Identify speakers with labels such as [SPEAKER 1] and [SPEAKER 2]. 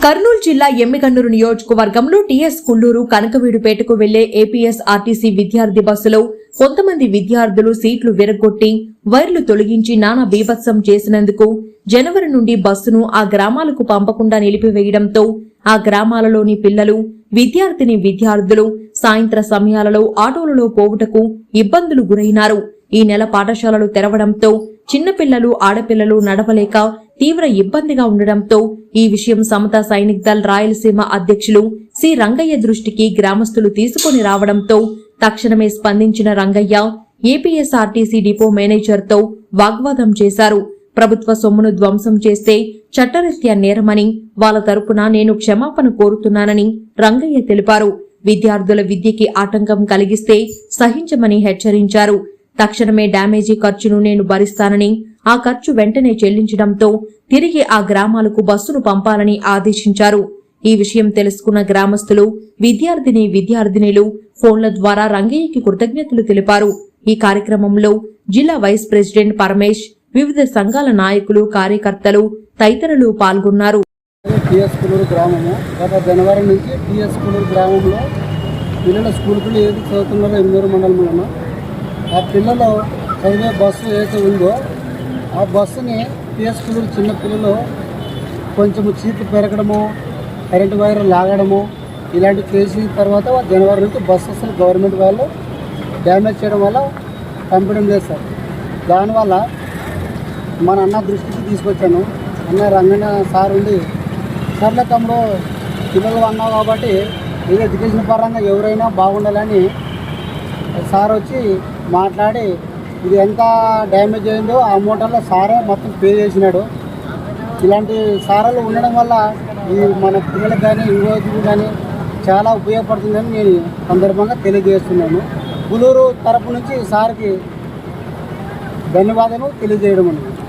[SPEAKER 1] కర్నూలు జిల్లా ఎమ్మిగన్నూరు నియోజకవర్గంలో టీఎస్ కుల్లూరు కనకవీడుపేటకు వెళ్ళే ఏపీఎస్ ఆర్టీసీ విద్యార్థి బస్సులో కొంతమంది విద్యార్థులు సీట్లు విరగొట్టి వైర్లు తొలగించి నానా బీభత్సం చేసినందుకు జనవరి నుండి బస్సును ఆ గ్రామాలకు పంపకుండా నిలిపివేయడంతో ఆ గ్రామాలలోని పిల్లలు విద్యార్థిని విద్యార్థులు సాయంత్ర సమయాలలో ఆటోలలో పోవుటకు ఇబ్బందులు గురైనారు. ఈ నెల పాఠశాలలు తెరవడంతో చిన్నపిల్లలు ఆడపిల్లలు నడవలేక తీవ్ర ఇబ్బందిగా ఉండడంతో ఈ విషయం సమత సైనిక్ దళ్ రాయలసీమ అధ్యక్షులు సి రంగయ్య దృష్టికి గ్రామస్తులు తీసుకొని రావడంతో తక్షణమే స్పందించిన రంగయ్య ఏపీఎస్ఆర్టీసీ డిపో మేనేజర్తో వాగ్వాదం చేశారు. ప్రభుత్వ సొమ్మును ధ్వంసం చేస్తే చట్టరీత్యా నేరమని వాళ్ళ తరపున నేను క్షమాపణ కోరుతున్నానని రంగయ్య తెలిపారు. విద్యార్థుల విద్యకి ఆటంకం కలిగిస్తే సహించమని హెచ్చరించారు. తక్షణమే డ్యామేజీ ఖర్చును నేను భరిస్తానని ఆ ఖర్చు వెంటనే చెల్లించడంతో తిరిగి ఆ గ్రామాలకు బస్సును పంపాలని ఆదేశించారు. ఈ విషయం తెలుసుకున్న గ్రామస్తులు విద్యార్థిని విద్యార్థినిలు ఫోన్ల ద్వారా రంగయ్యకి కృతజ్ఞతలు తెలిపారు. ఈ కార్యక్రమంలో జిల్లా వైస్ ప్రెసిడెంట్ పరమేష్ వివిధ సంఘాల నాయకులు కార్యకర్తలు తదితరులు పాల్గొన్నారు.
[SPEAKER 2] టిఎస్ కులూరు గ్రామము. గత జనవరి నుంచి టిఎస్ కులూరు గ్రామంలో పిల్లల స్కూల్కి పిల్లలు ఏది చదువుతున్నారో ఎన్నూరు మండలంలో ఆ పిల్లలు చదివే బస్సు ఏదైతే ఉందో ఆ బస్సుని తీసుకుని చిన్న పిల్లలు కొంచెం చీట్లు పెరగడము కరెంటు వైర్ లాగడము ఇలాంటివి చేసిన తర్వాత జనవరి నుంచి బస్సు అసలు గవర్నమెంట్ వాళ్ళు డ్యామేజ్ చేయడం వల్ల పంపడం చేస్తారు దానివల్ల మన అన్న దృష్టికి తీసుకొచ్చాను. అన్న రంగన్న సార్ ఉండి సర్లే తమ్ముడు పిల్లలు అన్నావు కాబట్టి ఇది ఎడ్యుకేషన్ పరంగా ఎవరైనా బాగుండాలని సార్ వచ్చి మాట్లాడి ఇది ఎంత డ్యామేజ్ అయిందో ఆ మోటార్లో సారే మొత్తం పే చేసినాడు. ఇలాంటి సారాలు ఉండడం వల్ల ఈ మన పిల్లలకు కానీ యువతులకు కానీ చాలా ఉపయోగపడుతుందని నేను సందర్భంగా తెలియజేస్తున్నాను. గులూరు తరపు నుంచి సార్కి ధన్యవాదాలు తెలియజేయడం అనేది